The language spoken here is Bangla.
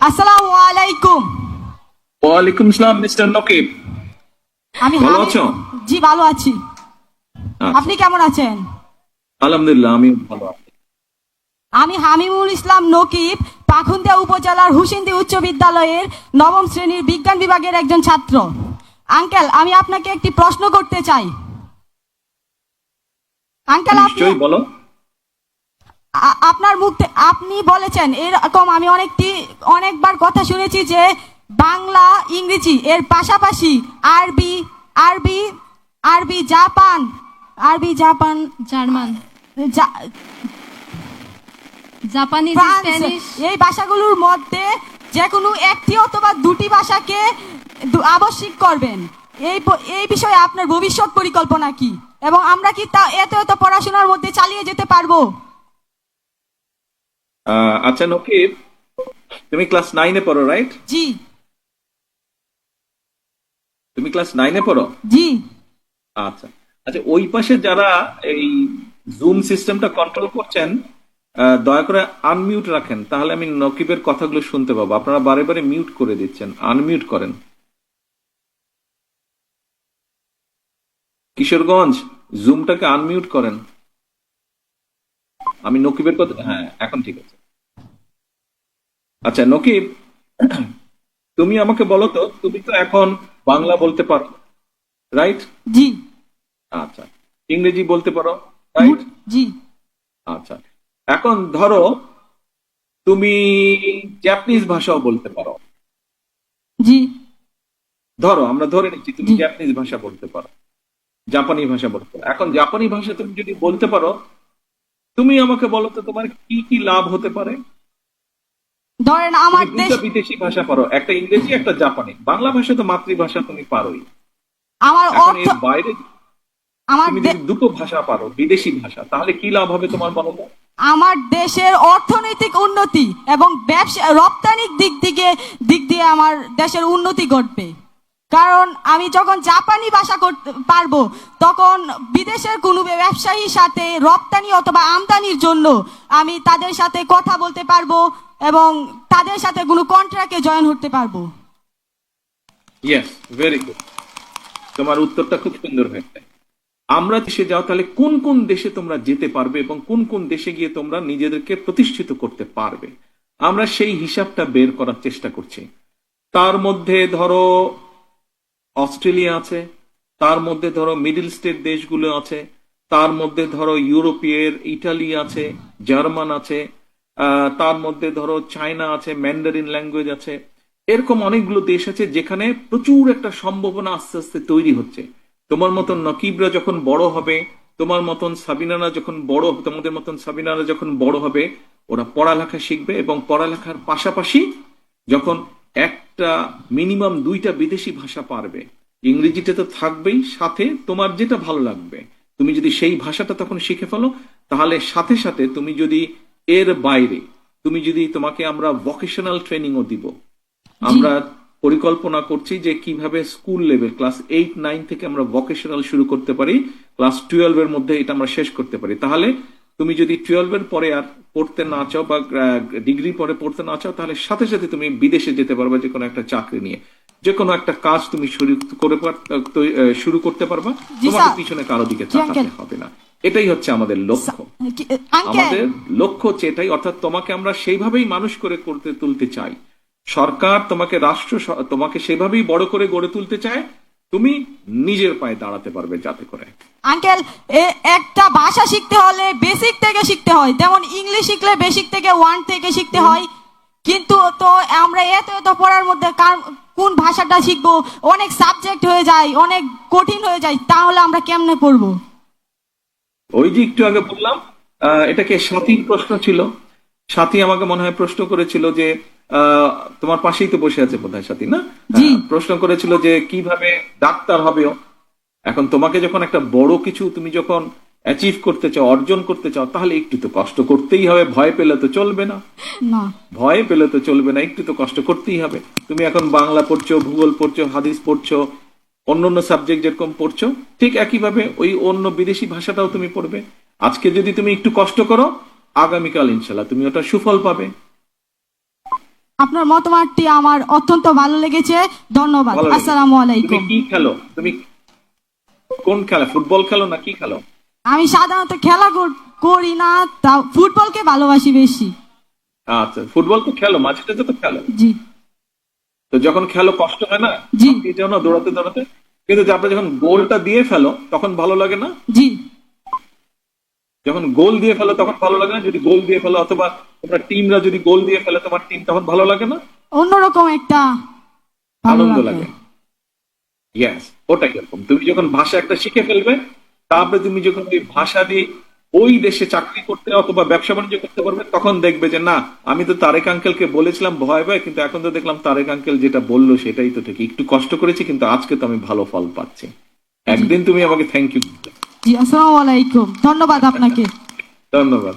আসসালামু আলাইকুম। ওয়ালাইকুম আসসালাম মিস্টার নকিব। আমি ভালো আছো? জি ভালো আছি। আচ্ছা, আপনি কেমন আছেন? আলহামদুলিল্লাহ আমি ভালো আছি। আমি হামিমুল ইসলাম নকিব পাখুন্দিয়া উপজেলার হুসিন্দি উচ্চ বিদ্যালয়ের নবম শ্রেণির বিজ্ঞান বিভাগের একজন ছাত্র। আঙ্কেল আমি আপনাকে একটি প্রশ্ন করতে চাই। আঙ্কেল আপনি বলো। আপনার মুখ আপনি বলেছেন এরকম আমি অনেকটি অনেকবার কথা শুনেছি যে বাংলা ইংরেজি এর পাশাপাশি আরবি Arabi Arabi Japan Arabi Japan German. জা- জাপানিজ ফ্রান্স স্প্যানিশ। এই ভাষাগুলোর মধ্যে যে কোনো একটি অথবা দুটি ভাষাকে আবশ্যিক করবেন। এই এই বিষয়ে আপনার ভবিষ্যৎ পরিকল্পনা কি? এবং আমরা কি তা এত এত পড়াশোনার মধ্যে চালিয়ে যেতে পারব? আচ্ছা নকিব তুমি ক্লাস নাইনে পড়ো রাইট জি। তুমি ক্লাস নাইনে পড়ো? জি। আচ্ছা। আচ্ছা ওই পাশে যারা এই জুম সিস্টেমটা কন্ট্রোল করছেন দয়া করে আনমিউট রাখেন। তাহলে আমি নকিবের কথাগুলো শুনতে পাবো। আপনারা বারে বারে মিউট করে দিচ্ছেন। আনমিউট করেন। কিশোরগঞ্জ জুমটাকে আনমিউট করেন। আমি নকিবের কথা হ্যাঁ এখন ঠিক আছে। আচ্ছা নকিব তুমি আমাকে বলো তো তুমি তো এখন বাংলা বলতে পারো রাইট জি। আচ্ছা ইংরেজি বলতে পারো রাইট জি। আচ্ছা এখন ধরো তুমি জাপানিজ ভাষাও বলতে পারো। জি। ধরো আমরা ধরে নিচ্ছি তুমি। জাপানিজ ভাষা বলতে পারো জাপানি ভাষা বলতে পারো। এখন জাপানি ভাষা তুমি যদি বলতে পারো তুমি আমাকে বলো তো তোমার কি কি লাভ হতে পারে? ধরেন আমার দেশ বিদেশি ভাষা পারো একটা ইংরেজি একটা জাপানি। বাংলা ভাষা তো মাতৃভাষা তুমি পারোই। আমার অর্থ বাইরে আমার দুটো ভাষা পারো বিদেশি ভাষা তাহলে কি লাভ হবে তোমার বলো আমার দেশের অর্থনৈতিক উন্নতি এবং ব্যবসা রপ্তানির দিক থেকে দিক দিয়ে আমার দেশের উন্নতি ঘটবে। কারণ আমি যখন জাপানি ভাষা করতে পারব, তখন বিদেশের কোনো ব্যবসায়ীর সাথে রপ্তানি অথবা আমদানির জন্য আমি তাদের সাথে কথা বলতে পারব এবং তাদের সাথে কোনো কন্ট্রাক্টে জয়েন হতে পারব। ইয়েস ভেরি গুড তোমার উত্তরটা খুব সুন্দর হয়েছে। আমরা দেশে যাও, তাহলে কোন কোন দেশে তোমরা যেতে পারবে এবং কোন কোন দেশে গিয়ে তোমরা নিজেদেরকে প্রতিষ্ঠিত করতে পারবে? আমরা সেই হিসাবটা বের করার চেষ্টা করছি। তার মধ্যে ধরো অস্ট্রেলিয়া আছে, তার মধ্যে ধরো মিডল স্টেট দেশগুলো আছে, তার মধ্যে ধরো ইউরোপীয়, ইটালি আছে, জার্মান আছে তার মধ্যে ধরো চায়না আছে, ম্যান্ডারিন ল্যাঙ্গুয়েজ আছে। এরকম অনেকগুলো দেশ আছে যেখানে প্রচুর একটা সম্ভাবনা আস্তে আস্তে তৈরি হচ্ছে। তোমার মতন নকিবরা যখন বড় হবে, তোমার মতন সাবিনারা যখন বড় হবে, তোমাদের মতন সাবিনারা যখন বড় হবে, ওরা পড়ালেখা শিখবে এবং পড়ালেখার পাশাপাশি যখন একটা মিনিমাম দুইটা বিদেশি ভাষা পারবে। ইংরেজিটা তো থাকবেই সাথে তোমার যেটা ভালো লাগবে। তুমি যদি সেই ভাষাটা তখন শিখে ফেলো তাহলে সাথে সাথে তুমি যদি এর বাইরে তুমি যদি তোমাকে আমরা ভোকেশনাল ট্রেনিংও দিব। আমরা পরিকল্পনা করছি যে কীভাবে school level class eight nine থেকে আমরা ভোকেশনাল শুরু করতে পারি ক্লাস টুয়েলভ এর মধ্যে এটা আমরা শেষ করতে পারি। তাহলে তুমি যদি টুয়েলভ এর পরে আর পড়তে না চাও বা ডিগ্রি পরে পড়তে না চাও তাহলে সাথে সাথে তুমি বিদেশে যেতে পারবে যে কোনো একটা চাকরি নিয়ে। যে কোনো একটা কাজ তুমি শুরু করে শুরু করতে পারবা। জি, তোমাকে পিছনে কারও দিকে তাকাতে হবে না। এটাই হচ্ছে আমাদের লক্ষ্য। আমাদের লক্ষ্য হচ্ছে এটাই অর্থাৎ তোমাকে আমরা সেইভাবেই মানুষ করে করতে তুলতে চাই। সরকার তোমাকে রাষ্ট্র তোমাকে সেভাবেই বড় করে গড়ে তুলতে চায়। তুমি নিজের পায়ে দাঁড়াতে পারবে যাতে করে। আঙ্কেল এ- একটা ভাষা শিখতে হলে বেসিক থেকে শিখতে হয়। যেমন ইংলিশ শিখলে বেসিক থেকে ওয়ান থেকে শিখতে হয়। কিন্তু তো আমরা এত এত পড়ার মধ্যে কার- কোন ভাষাটা শিখব? অনেক সাবজেক্ট হয়ে যায় অনেক কঠিন হয়ে যায় তাহলে আমরা কেমনে পড়ব? ওই যে একটু আগে বললাম আহ, এটাকে সাথীর প্রশ্ন ছিল। সাথী আমাকে মনে হয় প্রশ্ন করেছিল যে তোমার পাশেই তো বসে আছে বোধহয় সাথী না? হ্যাঁ, প্রশ্ন করেছিল যে কীভাবে ডাক্তার হবে এখন তোমাকে যখন একটা বড় কিছু তুমি যখন অ্যাচিভ করতে চাও অর্জন করতে চাও তাহলে একটু তো কষ্ট করতেই হবে। ভয় পেলে তো চলবে না। না। ভয় পেলে তো চলবে না একটু তো কষ্ট করতেই হবে। তুমি এখন বাংলা পড়ছো ভূগোল পড়ছো হাদিস পড়ছো অন্য অন্য সাবজেক্ট যেরকম পড়ছো ঠিক একইভাবে ওই অন্য বিদেশি ভাষাটাও তুমি পড়বে। আজকে যদি তুমি একটু কষ্ট করো আগামীকাল ইনশাল্লাহ তুমি ওটা সুফল পাবে। আপনার মতামতটি আমার অত্যন্ত ভালো লেগেছে। ধন্যবাদ। আসসালামু আলাইকুম। কি খেলো? তুমি কোন খেলা? ফুটবল খেলো না কি খেলো? আমি সাধারণত খেলা করি না তা ফুটবলকে ভালোবাসি বেশি। আচ্ছা ফুটবল তো খেলো মাঝে মাঝে তো খেলো। জি। তো যখন খেলো কষ্ট হয় না? জি। এই না দৌড়াতে দৌড়াতে? কিন্তু যখন গোলটা দিয়ে ফেলো তখন ভালো লাগে না? জি। যখন গোল দিয়ে ফেলো তখন ভালো লাগে না যদি গোল দিয়ে ফেলো অথবা তোমরা টিমরা যদি গোল দিয়ে ফেলে তোমার টিম তখন ভালো লাগে না? অন্যরকম একটা আনন্দ লাগে। ইয়েস ওটাই এরকম। তুমি যখন ভাষা একটা শিখে ফেলবে তারপরে তুমি যখন ওই ভাষা দিয়ে ওই দেশে চাকরি করতে অথবা ব্যবসা বাণিজ্য করতে পারবে তখন দেখবে যে না আমি তো তারেক আঙ্কেলকে বলেছিলাম ভয় ভয় কিন্তু এখন তো দেখলাম তারেক আঙ্কেল যেটা বলল সেটাই তো ঠিক। একটু কষ্ট করেছি কিন্তু আজকে তো আমি ভালো ফল পাচ্ছি। একদিন তুমি আমাকে থ্যাংক ইউ জি আসসালামু আলাইকুম। ধন্যবাদ আপনাকে। ধন্যবাদ।